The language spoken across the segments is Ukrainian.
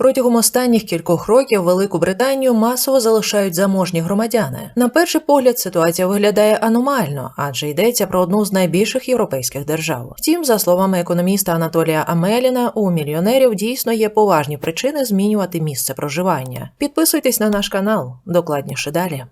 Протягом останніх кількох років Велику Британію масово залишають заможні громадяни. На перший погляд ситуація виглядає аномально, адже йдеться про одну з найбільших європейських держав. Втім, за словами економіста Анатолія Амеліна, у мільйонерів дійсно є поважні причини змінювати місце проживання. Підписуйтесь на наш канал, докладніше далі.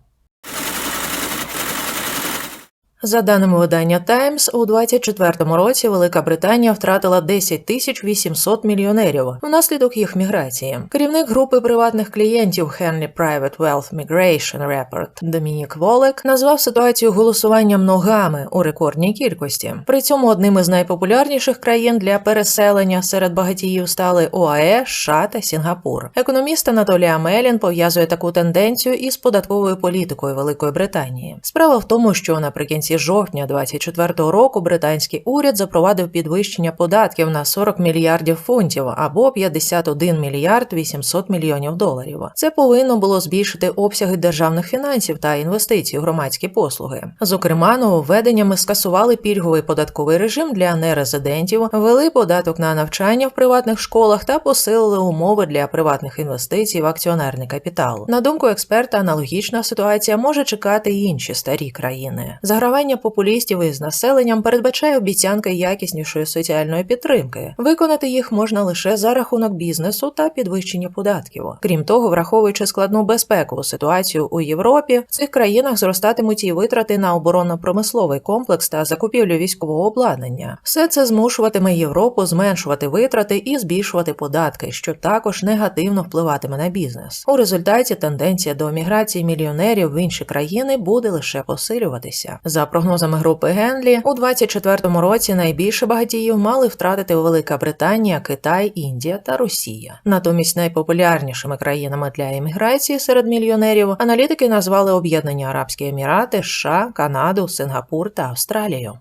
За даними видання Times, у 2024 році Велика Британія втратила 10 тисяч 800 мільйонерів внаслідок їх міграції. Керівник групи приватних клієнтів Henley Private Wealth Migration Report Домінік Волек назвав ситуацію голосуванням ногами у рекордній кількості. При цьому одним із найпопулярніших країн для переселення серед багатіїв стали ОАЕ, США та Сінгапур. Економіст Анатолій Амелін пов'язує таку тенденцію із податковою політикою Великої Британії. Справа в тому, що наприкінці жовтня 2024 року британський уряд запровадив підвищення податків на 40 мільярдів фунтів або 51 мільярд 800 мільйонів доларів. Це повинно було збільшити обсяги державних фінансів та інвестицій у громадські послуги. Зокрема, нововведеннями скасували пільговий податковий режим для нерезидентів, ввели податок на навчання в приватних школах та посилили умови для приватних інвестицій в акціонерний капітал. На думку експерта, аналогічна ситуація може чекати й інші старі країни. Загравання популістів із населенням передбачає обіцянки якіснішої соціальної підтримки. Виконати їх можна лише за рахунок бізнесу та підвищення податків. Крім того, враховуючи складну безпекову ситуацію у Європі, в цих країнах зростатимуть і витрати на оборонно-промисловий комплекс та закупівлю військового обладнання. Все це змушуватиме Європу зменшувати витрати і збільшувати податки, що також негативно впливатиме на бізнес. У результаті тенденція до міграції мільйонерів в інші країни буде лише посилюватися. За прогнозами групи Генлі, у 2024 році найбільше багатіїв мали втратити Велика Британія, Китай, Індія та Росія. Натомість найпопулярнішими країнами для імміграції серед мільйонерів аналітики назвали Об'єднані Арабські Емірати, США, Канаду, Сингапур та Австралію.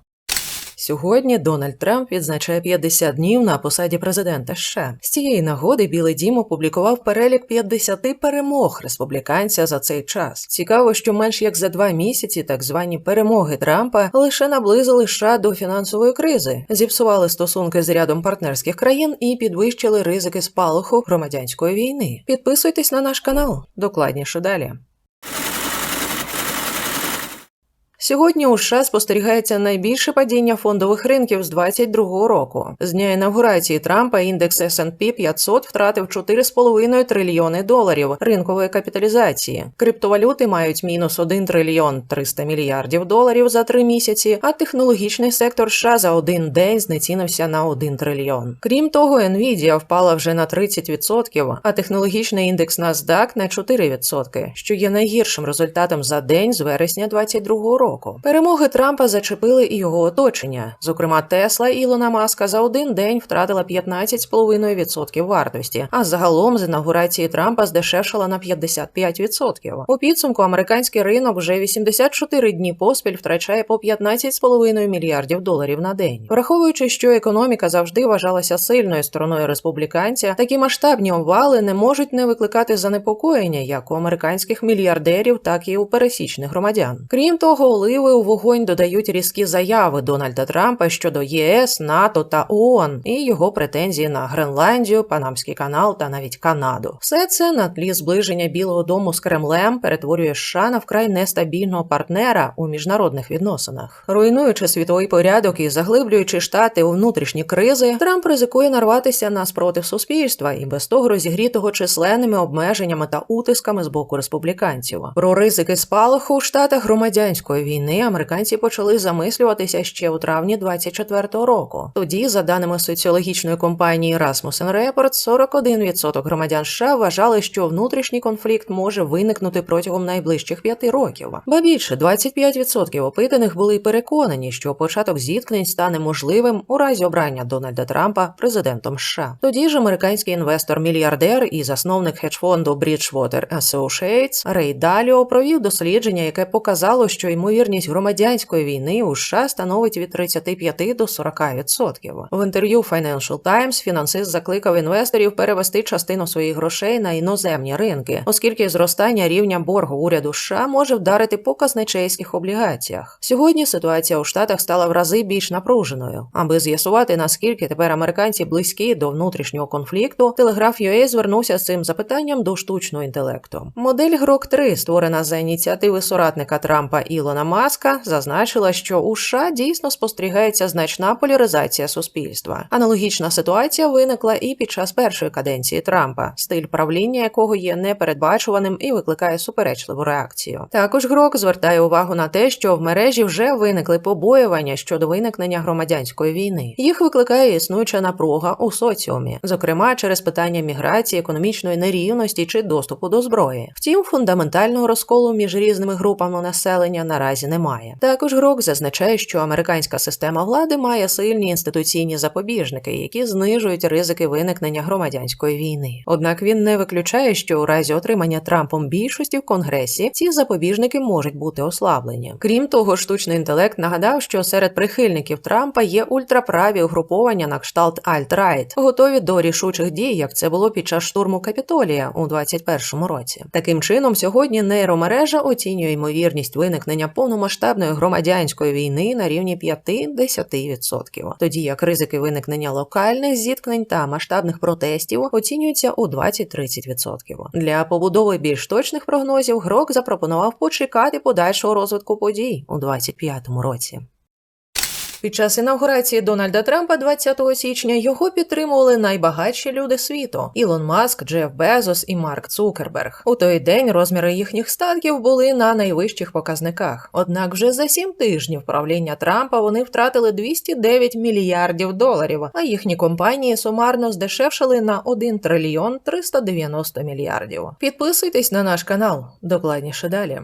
Сьогодні Дональд Трамп відзначає 50 днів на посаді президента США. З цієї нагоди Білий Дім опублікував перелік 50 перемог республіканця за цей час. Цікаво, що менш як за два місяці так звані перемоги Трампа лише наблизили США до фінансової кризи, зіпсували стосунки з рядом партнерських країн і підвищили ризики спалаху громадянської війни. Підписуйтесь на наш канал. Докладніше далі. Сьогодні у США спостерігається найбільше падіння фондових ринків з 2022 року. З дня інавгурації Трампа індекс S&P 500 втратив 4,5 трильйони доларів ринкової капіталізації. Криптовалюти мають мінус 1 трильйон 300 мільярдів доларів за три місяці, а технологічний сектор США за один день знецінився на 1 трильйон. Крім того, Nvidia впала вже на 30%, а технологічний індекс NASDAQ на 4%, що є найгіршим результатом за день з вересня 2022 року року. Перемоги Трампа зачепили і його оточення. Зокрема, Тесла Ілона Маска за один день втратила 15,5% вартості, а загалом з інаугурації Трампа здешевшала на 55%. У підсумку американський ринок вже 84 дні поспіль втрачає по 15,5 мільярдів доларів на день. Враховуючи, що економіка завжди вважалася сильною стороною республіканця, такі масштабні обвали не можуть не викликати занепокоєння як у американських мільярдерів, так і у пересічних громадян. Крім того, оливи у вогонь додають різкі заяви Дональда Трампа щодо ЄС, НАТО та ООН і його претензії на Гренландію, Панамський канал та навіть Канаду. Все це на тлі зближення Білого Дому з Кремлем перетворює США на вкрай нестабільного партнера у міжнародних відносинах. Руйнуючи світовий порядок і заглиблюючи штати у внутрішні кризи, Трамп ризикує нарватися на спротив суспільства і без того розігрітого численними обмеженнями та утисками з боку республіканців. Про ризики спалаху у штатах громадянської війни американці почали замислюватися ще у травні 24-го року. Тоді, за даними соціологічної компанії Rasmussen Report, 41% громадян США вважали, що внутрішній конфлікт може виникнути протягом найближчих п'яти років. Ба більше 25% опитаних були переконані, що початок зіткнень стане можливим у разі обрання Дональда Трампа президентом США. Тоді ж американський інвестор-мільярдер і засновник хедж-фонду Bridgewater Associates Рей Даліо провів дослідження, яке показало, що ймовірно ймовірність громадянської війни у США становить від 35 до 40%. В інтерв'ю Financial Times фінансист закликав інвесторів перевести частину своїх грошей на іноземні ринки, оскільки зростання рівня боргу уряду США може вдарити по казначейських облігаціях. Сьогодні ситуація у штатах стала в рази більш напруженою. Аби з'ясувати наскільки тепер американці близькі до внутрішнього конфлікту, телеграф UA звернувся з цим запитанням до штучного інтелекту. Модель Грок 3 створена за ініціативи соратника Трампа Ілона Маска, зазначила, що у США дійсно спостерігається значна поляризація суспільства. Аналогічна ситуація виникла і під час першої каденції Трампа, стиль правління якого є непередбачуваним і викликає суперечливу реакцію. Також Грок звертає увагу на те, що в мережі вже виникли побоювання щодо виникнення громадянської війни. Їх викликає існуюча напруга у соціумі, зокрема через питання міграції, економічної нерівності чи доступу до зброї. Втім, фундаментального розколу між різними групами населення наразі немає. Також Грок зазначає, що американська система влади має сильні інституційні запобіжники, які знижують ризики виникнення громадянської війни. Однак він не виключає, що у разі отримання Трампом більшості в Конгресі ці запобіжники можуть бути ослаблені. Крім того, штучний інтелект нагадав, що серед прихильників Трампа є ультраправі угруповання на кшталт Alt-Right, готові до рішучих дій, як це було під час штурму Капітолія у 2021 році. Таким чином, сьогодні нейромережа оцінює ймовірність виникнення повномасштабної громадянської війни на рівні 5-10%, тоді як ризики виникнення локальних зіткнень та масштабних протестів оцінюються у 20-30%. Для побудови більш точних прогнозів Грок запропонував почекати подальшого розвитку подій у 2025 році. Під час інаугурації Дональда Трампа 20 січня його підтримували найбагатші люди світу: Ілон Маск, Джеф Безос і Марк Цукерберг. У той день розміри їхніх статків були на найвищих показниках. Однак, вже за сім тижнів правління Трампа вони втратили 209 мільярдів доларів, а їхні компанії сумарно здешевшили на 1 трильйон 390 мільярдів. Підписуйтесь на наш канал. Докладніше далі.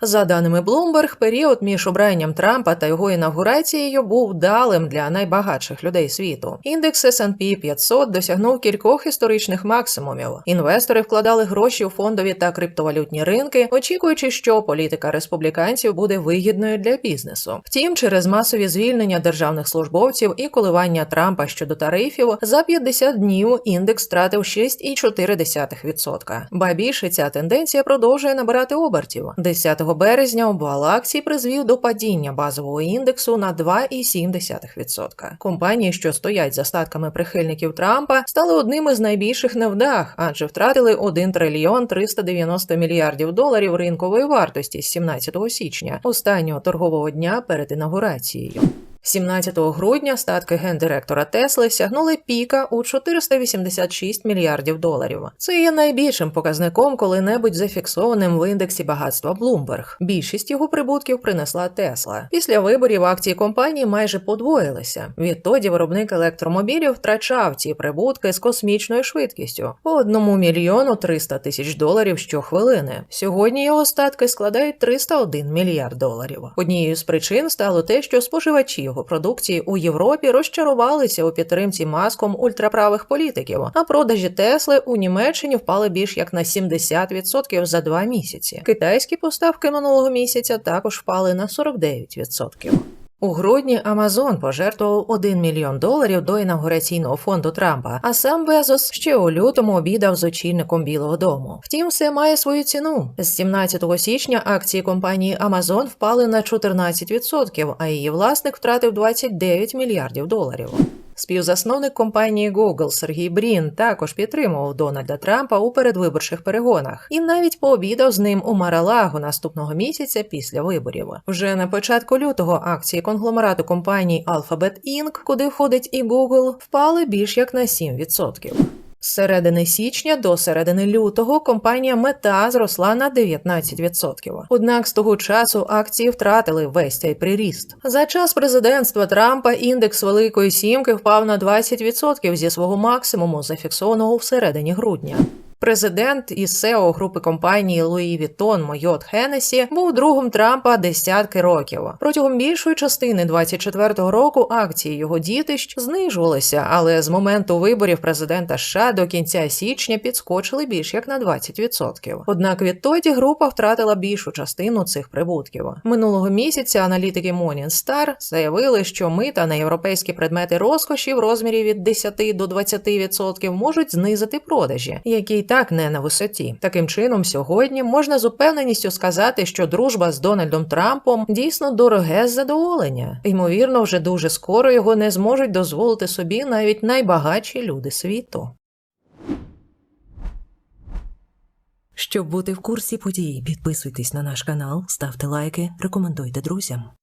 За даними Bloomberg, період між обранням Трампа та його інавгурацією був вдалим для найбагатших людей світу. Індекс S&P 500 досягнув кількох історичних максимумів. Інвестори вкладали гроші у фондові та криптовалютні ринки, очікуючи, що політика республіканців буде вигідною для бізнесу. Втім, через масові звільнення державних службовців і коливання Трампа щодо тарифів за 50 днів індекс втратив 6,4%. Ба більше ця тенденція продовжує набирати обертів. 10 березня обвал акцій призвів до падіння базового індексу на 2,7%. Компанії, що стоять за статками прихильників Трампа, стали одним із найбільших невдах, адже втратили 1 трильйон 390 мільярдів доларів ринкової вартості з 17 січня, останнього торгового дня перед інаугурацією. 17 грудня статки гендиректора Тесли сягнули піка у 486 мільярдів доларів. Це є найбільшим показником коли-небудь зафіксованим в індексі багатства Bloomberg. Більшість його прибутків принесла Тесла. Після виборів акції компанії майже подвоїлися. Відтоді виробник електромобілів втрачав ці прибутки з космічною швидкістю по 1 мільйону 300 тисяч доларів щохвилини. Сьогодні його статки складають 301 мільярд доларів. Однією з причин стало те, що споживачі його продукції у Європі розчарувалися у підтримці маском ультраправих політиків, а продажі Тесли у Німеччині впали більш як на 70% за два місяці. Китайські поставки минулого місяця також впали на 49%. У грудні Амазон пожертвував 1 мільйон доларів до інавгураційного фонду Трампа, а сам Безос ще у лютому обідав з очільником Білого Дому. Втім, все має свою ціну. З 17 січня акції компанії Амазон впали на 14%, а її власник втратив 29 мільярдів доларів. Співзасновник компанії Google Сергій Брін також підтримував Дональда Трампа у передвиборчих перегонах і навіть пообідав з ним у Маралагу наступного місяця після виборів. Вже на початку лютого акції конгломерату компаній Alphabet Inc., куди входить і Google, впали більш як на 7%. З середини січня до середини лютого компанія Мета зросла на 19%. Однак з того часу акції втратили весь цей приріст. За час президентства Трампа індекс Великої Сімки впав на 20% зі свого максимуму, зафіксованого в середині грудня. Президент і SEO групи компанії Louis Vuitton Мойот Хеннесі був другом Трампа десятки років. Протягом більшої частини 24-го року акції його дітищ знижувалися, але з моменту виборів президента США до кінця січня підскочили більш як на 20%. Однак відтоді група втратила більшу частину цих прибутків. Минулого місяця аналітики Morningstar заявили, що мита на європейські предмети розкоші в розмірі від 10 до 20% можуть знизити продажі, які так не на висоті. Таким чином, сьогодні можна з упевненістю сказати, що дружба з Дональдом Трампом дійсно дороге задоволення. Ймовірно, вже дуже скоро його не зможуть дозволити собі навіть найбагатші люди світу. Щоб бути в курсі подій, підписуйтесь на наш канал, ставте лайки, рекомендуйте друзям.